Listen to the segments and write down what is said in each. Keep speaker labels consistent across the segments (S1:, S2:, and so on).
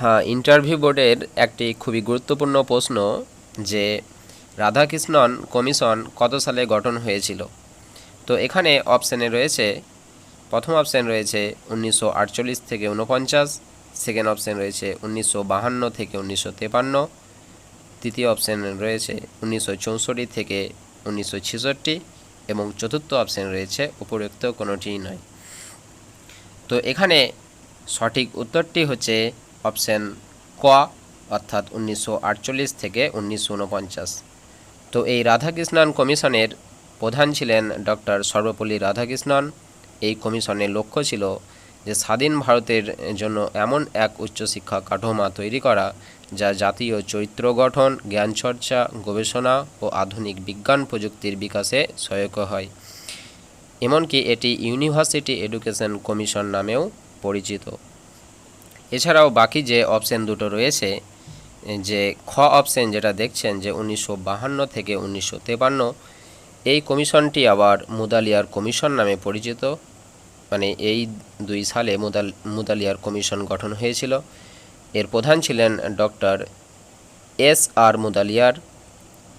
S1: হ্যাঁ ইন্টারভিউ বোর্ডের একটি খুবই গুরুত্বপূর্ণ প্রশ্ন যে রাধাকৃষ্ণন কমিশন কত সালে গঠন হয়েছিল। তো এখানে অপশানে রয়েছে, প্রথম অপশান রয়েছে উনিশশো আটচল্লিশ থেকে উনপঞ্চাশ সেকেন্ড অপশান রয়েছে উনিশশো থেকে উনিশশো তৃতীয় অপশান রয়েছে উনিশশো চৌষট্টি থেকে উনিশশো ছেষট্টি এবং চতুর্থ অপশান রয়েছে উপরোক্ত কোনোটিই নয়। তো এখানে সঠিক উত্তরটি হচ্ছে অপশান ক, অর্থাৎ উনিশশো আটচল্লিশ থেকে উনিশশো উনপঞ্চাশ। তো এই রাধাকৃষ্ণন কমিশনের প্রধান ছিলেন ডক্টর সর্বপল্লী রাধাকৃষ্ণন। এই কমিশনের লক্ষ্য ছিল যে স্বাধীন ভারতের জন্য এমন এক উচ্চশিক্ষা কাঠামো তৈরি করা, যা জাতীয় চরিত্র গঠন জ্ঞানচর্চা গবেষণা ও আধুনিক বিজ্ঞান প্রযুক্তির বিকাশে সহায়ক হয়। এমনকি এটি ইউনিভার্সিটি এডুকেশন কমিশন নামেও পরিচিত। এছাড়াও বাকি যে অপশান দুটো রয়েছে, যে খ অপশন যেটা দেখছেন যে উনিশশো থেকে উনিশশো এই কমিশনটি আবার মুদালিয়ার কমিশন নামে পরিচিত। মানে এই দুই সালে মুদাল, মুদালিয়ার কমিশন গঠন হয়েছিল। এর প্রধান ছিলেন ডক্টর এস আর মুদালিয়ার।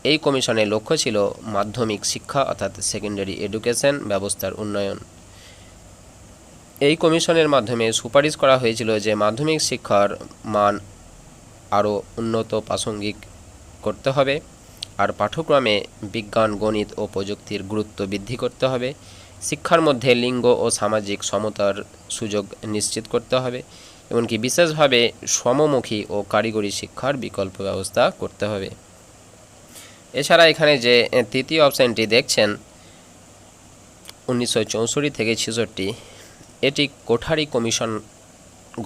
S1: এই কমিশনের লক্ষ্য ছিল মাধ্যমিক শিক্ষা অর্থাৎ সেকেন্ডারি এডুকেশন ব্যবস্থার উন্নয়ন। এই কমিশনের মাধ্যমে সুপারিশ করা হয়েছিল যে মাধ্যমিক শিক্ষার মান আরও উন্নত প্রাসঙ্গিক করতে হবে, আর পাঠ্যক্রমে বিজ্ঞান, গণিত ও প্রযুক্তির গুরুত্ব বৃদ্ধি করতে হবে। শিক্ষার মধ্যে লিঙ্গ ও সামাজিক সমতার সুযোগ নিশ্চিত করতে হবে, এমনকি বিশেষভাবে সমমুখী ও কারিগরি শিক্ষার বিকল্প ব্যবস্থা করতে হবে। এছাড়া এখানে যে তৃতীয় অপশানটি দেখছেন, উনিশশো চৌষট্টি থেকে ছেষট্টি এটি কোঠারি কমিশন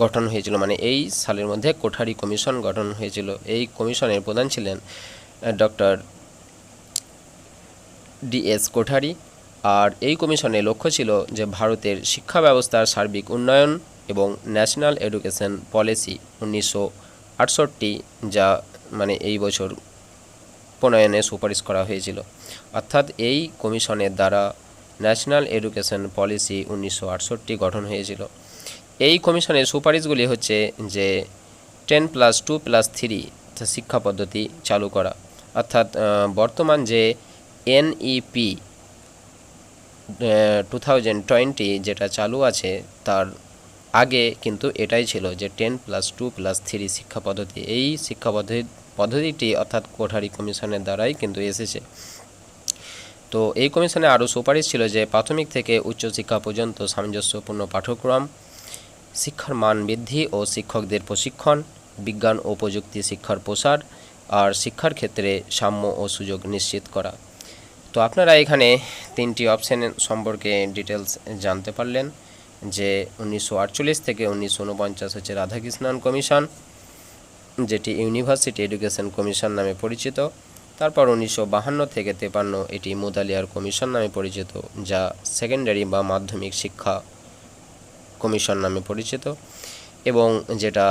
S1: গঠন হয়েছিল মানে এই সালের মধ্যে কোঠারি কমিশন গঠন হয়েছিল। এই কমিশনের প্রধান ছিলেন ডক্টর ডিএস কোঠারি। আর এই কমিশনের লক্ষ্য ছিল যে ভারতের শিক্ষা ব্যবস্থার সার্বিক উন্নয়ন এবং ন্যাশনাল এডুকেশন পলিসি উনিশশো আটষট্টি, যা মানে এই বছর প্রণয়নে সুপারিশ করা হয়েছিল। অর্থাৎ এই কমিশনের দ্বারা ন্যাশনাল এডুকেশন পলিসি উনিশশো আটষট্টি গঠন হয়েছিল। এই কমিশনের সুপারিশগুলি হচ্ছে যে ten plus two plus three শিক্ষা পদ্ধতি চালু করা। অর্থাৎ বর্তমান যে এনইপি টু থাউজেন্ড টোয়েন্টি যেটা চালু আছে তার আগে কিন্তু এটাই ছিল যে ten plus two plus three শিক্ষা পদ্ধতি। এই শিক্ষা পদ্ধতি পদ্ধতিটি অর্থাৎ কোঠারি কমিশনের দ্বারাই কিন্তু এসেছে। তো এই কমিশনে আরও সুপারিশ ছিল যে প্রাথমিক থেকে উচ্চশিক্ষা পর্যন্ত সামঞ্জস্যপূর্ণ পাঠ্যক্রম, শিক্ষার মান বৃদ্ধি ও শিক্ষকদের প্রশিক্ষণ, বিজ্ঞান ও প্রযুক্তি শিক্ষার প্রসার আর শিক্ষার ক্ষেত্রে সাম্য ও সুযোগ নিশ্চিত করা। তো আপনারা এখানে তিনটি অপশন সম্পর্কে ডিটেলস জানতে পারলেন যে উনিশশো আটচল্লিশ থেকে উনিশশো উনপঞ্চাশ হচ্ছে রাধাকৃষ্ণন কমিশন, যেটি ইউনিভার্সিটি এডুকেশন কমিশন নামে পরিচিত। তারপর উনিশশো বাহান্ন থেকে তেপান্ন এটি মুদালিয়ার কমিশন নামে পরিচিত, যা সেকেন্ডারি বা মাধ্যমিক শিক্ষা কমিশন নামে পরিচিত এবং যেটা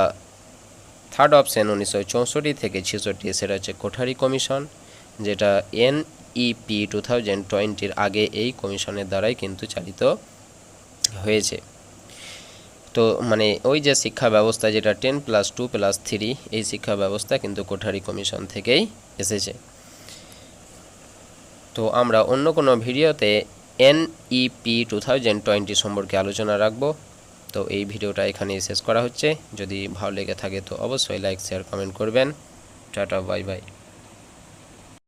S1: থার্ড অপশন উনিশশো চৌষট্টি থেকে ছেষট্টি সেটা হচ্ছে কোঠারি কমিশন, যেটা এনইপি টু থাউজেন্ড টোয়েন্টির আগে এই কমিশনের দ্বারাই কিন্তু চালিত হয়েছে। তো মানে ওই যে শিক্ষা ব্যবস্থা যেটা ten plus two plus three এই শিক্ষা ব্যবস্থা কিন্তু কোঠারি কমিশন থেকেই এসেছে। তো আমরা অন্য কোনো ভিডিওতে এনইপি টু থাউজেন্ড টোয়েন্টি সম্পর্কে আলোচনা রাখব। তো এই ভিডিওটা এখানেই শেষ করা হচ্ছে। যদি ভালো লেগে থাকে তো অবশ্যই লাইক শেয়ার কমেন্ট করবেন। Tata bye bye